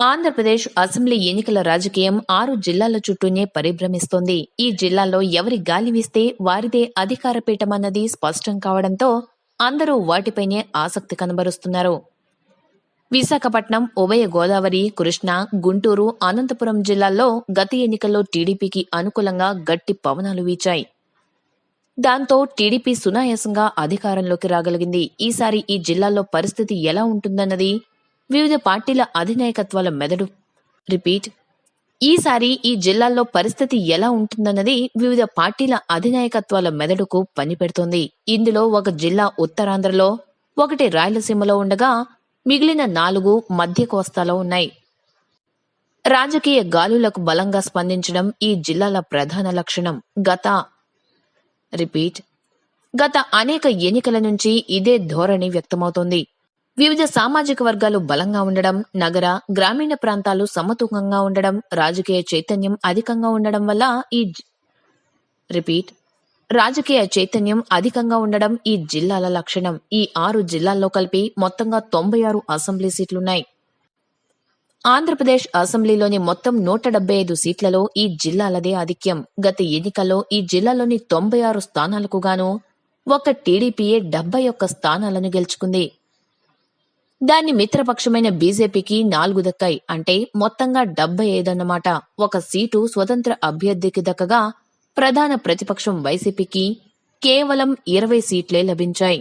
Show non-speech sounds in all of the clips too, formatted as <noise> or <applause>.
Andhra Pradesh assembly ఎన్నికల రాజకీయం ఆరు జిల్లాల చుట్టూనే పరిభ్రమిస్తోంది. ఈ జిల్లాల్లో ఎవరి గాలి వీస్తే వారిదే అధికార పీఠమన్నది స్పష్టం కావడంతో అందరూ వాటిపైనే ఆసక్తి కనబరుస్తున్నారు. విశాఖపట్నం ఉభయ గోదావరి కృష్ణా గుంటూరు అనంతపురం జిల్లాల్లో గత ఎన్నికల్లో టీడీపీకి అనుకూలంగా గట్టి పవనాలు వీచాయి. దాంతో టీడీపీ సునాయాసంగా అధికారంలోకి రాగలిగింది. ఈసారి ఈ జిల్లాల్లో పరిస్థితి ఎలా ఉంటుందన్నది వివిధ పార్టీల అధినాయకత్వాల మెదడు. రిపీట్. ఈసారి ఈ జిల్లాల్లో పరిస్థితి ఎలా ఉంటుందన్నది వివిధ పార్టీల అధినాయకత్వాల మెదడుకు పనిపెడుతోంది ఇందులో ఒక జిల్లా ఉత్తరాంధ్రలో ఒకటి రాయలసీమలో ఉండగా మిగిలిన నాలుగు మధ్య కోస్తాలో ఉన్నాయి. రాజకీయ గాలులకు బలంగా స్పందించడం ఈ జిల్లాల ప్రధాన లక్షణం. గత. రిపీట్. గత అనేక ఎన్నికల నుంచి ఇదే ధోరణి వ్యక్తమవుతోంది. వివిధ సామాజిక వర్గాలు బలంగా ఉండడం నగర గ్రామీణ ప్రాంతాలు సమతూకంగా ఉండడం రాజకీయ చైతన్యం అధికంగా ఉండడం వల్ల ఈ రిపీట్ రాజకీయ చైతన్యం అధికంగా ఉండడం ఈ జిల్లాల లక్షణం. ఈ ఆరు జిల్లాల్లో కలిపి మొత్తంగా తొంభై ఆరు అసెంబ్లీ సీట్లున్నాయి. ఆంధ్రప్రదేశ్ అసెంబ్లీలోని మొత్తం నూట డెబ్బై ఐదు సీట్లలో ఈ జిల్లాలదే ఆధిక్యం. గత ఎన్నికల్లో ఈ జిల్లాలోని తొంభై ఆరు స్థానాలకు గాను ఒక టీడీపీఏ డెబ్బై ఒక్క స్థానాలను గెలుచుకుంది. దాన్ని మిత్రపక్షమైన బీజేపీకి నాలుగు దక్కాయి అంటే మొత్తంగా డెబ్బై ఐదన్నమాట. ఒక సీటు స్వతంత్ర అభ్యర్థికి దక్కగా ప్రధాన ప్రతిపక్షం వైసీపీకి కేవలం ఇరవై సీట్లే లభించాయి.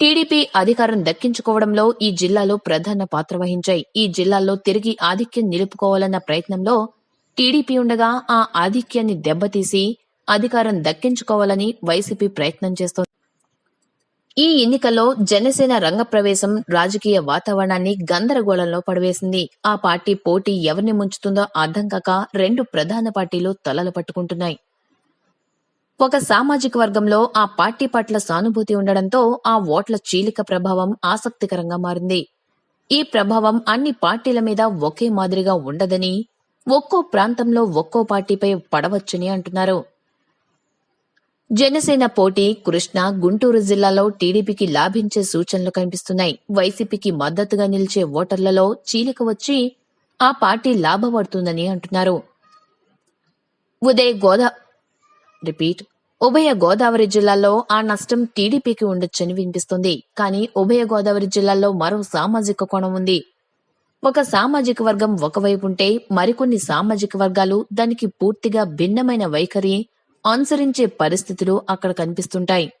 టీడీపీ అధికారం దక్కించుకోవడంలో ఈ జిల్లాలో ప్రధాన పాత్ర వహించాయి. ఈ జిల్లాల్లో తిరిగి ఆధిక్యం నిలుపుకోవాలన్న ప్రయత్నంలో టీడీపీ ఉండగా ఆ ఆధిక్యాన్ని దెబ్బతీసి అధికారం దక్కించుకోవాలని వైసీపీ ప్రయత్నం చేస్తోంది. ఈ ఎన్నికల్లో జనసేన రంగప్రవేశం రాజకీయ వాతావరణాన్ని గందరగోళంలో పడవేసింది. ఆ పార్టీ పోటీ ఎవరిని ముంచుతుందో అర్థం కాక రెండు ప్రధాన పార్టీలు తలలు పట్టుకుంటున్నాయి. ఒక సామాజిక వర్గంలో ఆ పార్టీ పట్ల సానుభూతి ఉండడంతో ఆ ఓట్ల చీలిక ప్రభావం ఆసక్తికరంగా మారింది. ఈ ప్రభావం అన్ని పార్టీల మీద ఒకే మాదిరిగా ఉండదని ఒక్కో ప్రాంతంలో ఒక్కో పార్టీపై పడవచ్చని అంటున్నారు. జనసేన పోటీ కృష్ణా గుంటూరు జిల్లాలో టీడీపీకి లాభించే సూచనలు కనిపిస్తున్నాయి. వైసీపీకి మద్దతుగా నిలిచే ఓటర్లలో చీలిక వచ్చి ఆ పార్టీ లాభపడుతుందని అంటున్నారు. ఉదయ్ గోదా రిపీట్ ఉభయ గోదావరి జిల్లాలో ఆ నష్టం టీడీపీకి ఉండొచ్చని వినిపిస్తుంది. కానీ ఉభయ గోదావరి జిల్లాలో మరో సామాజిక కోణం ఉంది. ఒక సామాజిక వర్గం ఒకవైపు ఉంటే మరికొన్ని సామాజిక వర్గాలు దానికి పూర్తిగా భిన్నమైన వైఖరి అనుసరించే పరిస్థితులు అక్కడ కనిపిస్తుంటాయి.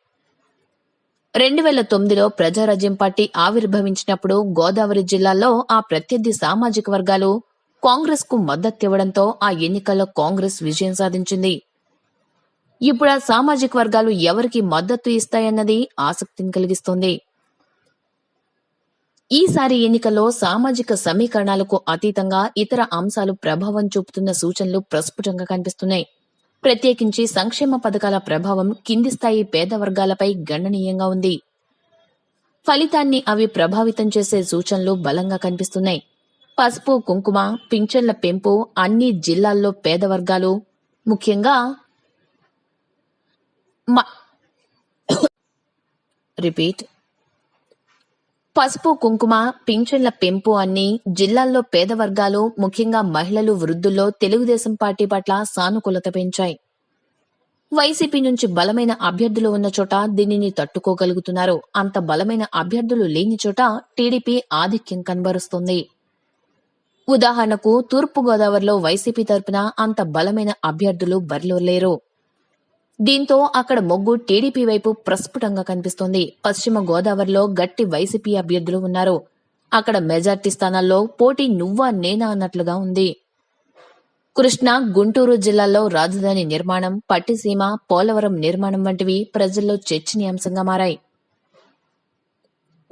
రెండు వేల తొమ్మిదిలో ప్రజారాజ్యం పార్టీ ఆవిర్భవించినప్పుడు గోదావరి జిల్లాలో ఆ ప్రత్యర్థి సామాజిక వర్గాలు కాంగ్రెస్కు మద్దతివ్వడంతో ఆ ఎన్నికల్లో కాంగ్రెస్ విజయం సాధించింది. ఇప్పుడు ఆ సామాజిక వర్గాలు ఎవరికి మద్దతు ఇస్తాయన్నది ఆసక్తిని కలిగిస్తోంది. ఈసారి ఎన్నికల్లో సామాజిక సమీకరణాలకు అతీతంగా ఇతర అంశాలు ప్రభావం చూపుతున్న సూచనలు ప్రస్ఫుటంగా కనిపిస్తున్నాయి. ప్రత్యేకించి సంక్షేమ పథకాల ప్రభావం కింది స్థాయి పేద వర్గాలపై గణనీయంగా ఉంది. ఫలితాన్ని అవి ప్రభావితం చేసే సూచనలు బలంగా కనిపిస్తున్నాయి. పసుపు కుంకుమ పింఛన్ల పెంపు అన్ని జిల్లాల్లో పేద వర్గాలు. ముఖ్యంగా మ- <coughs> రిపీట్ పసుపు కుంకుమ పింఛన్ల పెంపు అన్ని జిల్లాల్లో పేద వర్గాలు ముఖ్యంగా మహిళలు వృద్ధుల్లో తెలుగుదేశం పార్టీ పట్ల సానుకూలత పెంచాయి. వైసీపీ నుంచి బలమైన అభ్యర్థులు ఉన్న చోట దీనిని తట్టుకోగలుగుతున్నారు. అంత బలమైన అభ్యర్థులు లేని చోట టీడీపీ ఆధిక్యం కనబరుస్తుంది. ఉదాహరణకు తూర్పు గోదావరిలో వైసీపీ తరపున అంత బలమైన అభ్యర్థులు బరిలో లేరు. దీంతో అక్కడ మొగ్గు టీడీపీ వైపు ప్రస్ఫుటంగా కనిపిస్తోంది. పశ్చిమ గోదావరిలో గట్టి వైసీపీ అభ్యర్థులు ఉన్నారు. అక్కడ మెజార్టీ స్థానాల్లో పోటీ నువ్వా నేనా అన్నట్లుగా ఉంది. కృష్ణా గుంటూరు జిల్లాల్లో రాజధాని నిర్మాణం పట్టిసీమ పోలవరం నిర్మాణం వంటివి ప్రజల్లో చర్చనీయాంశంగా మారాయి.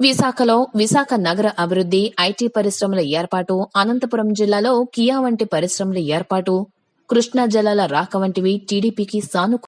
విశాఖలో విశాఖ నగర అభివృద్ధి ఐటీ పరిశ్రమల ఏర్పాటు అనంతపురం జిల్లాలో కియా వంటి పరిశ్రమల ఏర్పాటు కృష్ణా జలాల రాక వంటివి టీడీపీకి సానుకూల